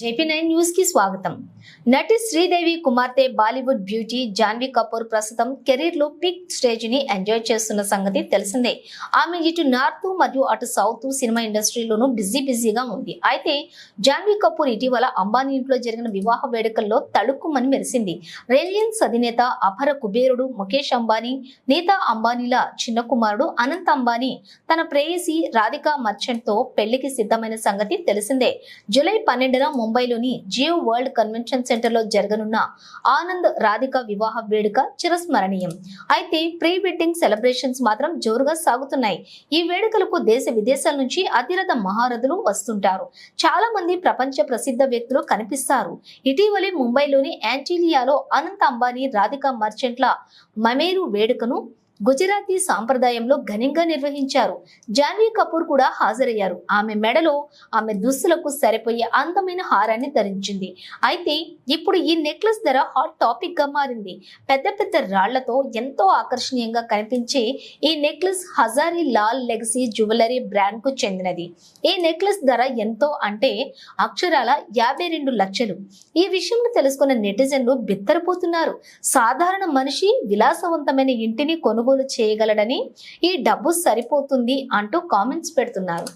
JP nine న్యూస్కి స్వాగతం. నటి శ్రీదేవి కుమార్తె బాలీవుడ్ బ్యూటీ జాన్వీ కపూర్ ప్రస్తుతం కెరీర్లో పిక్ స్టేజ్ని ఎంజాయ్ చేస్తున్న సంగతి తెలిసిందే. ఆమె ఇటు నార్త్ మరియు అటు సౌత్ సినిమా ఇండస్ట్రీలోనూ బిజీ బిజీగా ఉంది. అయితే జాన్వీ కపూర్ ఇటీవల అంబానీ ఇంట్లో జరిగిన వివాహ వేడుకల్లో తళుక్కుమని మెరిసింది. రిలయన్స్ అధినేత అపర కుబేరుడు ముఖేష్ అంబానీ నీతా అంబానీల చిన్న కుమారుడు అనంత్ అంబానీ తన ప్రేయసి రాధికా మర్చెంట్తో పెళ్ళికి సిద్ధమైన సంగతి తెలిసిందే. జూలై పన్నెండున ముంబైలోని జియో వరల్డ్ కన్వెన్షన్ సెంటర్లో జరగనున్న ఆనంద్ రాధిక వివాహ వేడుక చిరస్మరణీయం. అయితే ప్రీ వెడ్డింగ్ సెలబ్రేషన్స్ మాత్రం జోరుగా సాగుతున్నాయి. ఈ వేడుకలకు దేశ విదేశాల నుంచి అతిరథ మహారథులు వస్తుంటారు. చాలా మంది ప్రపంచ ప్రసిద్ధ వ్యక్తులు కనిపిస్తారు. ఇటీవలే ముంబైలోని యాంటీలియాలో అనంత్ అంబానీ రాధిక మర్చెంట్ల మమేరు వేడుకను గుజరాతీ సాంప్రదాయంలో ఘనంగా నిర్వహించారు. జాన్వీ కపూర్ కూడా హాజరయ్యారు. ఆమె మెడలో ఆమె దుస్తులకు సరిపోయే అందమైన హారాన్ని ధరించింది. అయితే ఇప్పుడు ఈ నెక్లెస్ ధర హాట్ టాపిక్గా మారింది. పెద్ద పెద్ద రాళ్ళతో ఎంతో ఆకర్షణీయంగా కనిపించే ఈ necklace Hazari Lal legacy jewellery బ్రాండ్కు చెందినది. ఈ నెక్లెస్ ధర ఎంతో అంటే అక్షరాల యాభై రెండు లక్షలు. ఈ విషయం తెలుసుకున్న నెటిజన్లు బిత్తరపోతున్నారు. సాధారణ మనిషి విలాసవంతమైన ఇంటిని కొనుగోలు చేయగలడని ఈ డబ్బు సరిపోతుంది అంటూ కామెంట్స్ పెడుతున్నారు.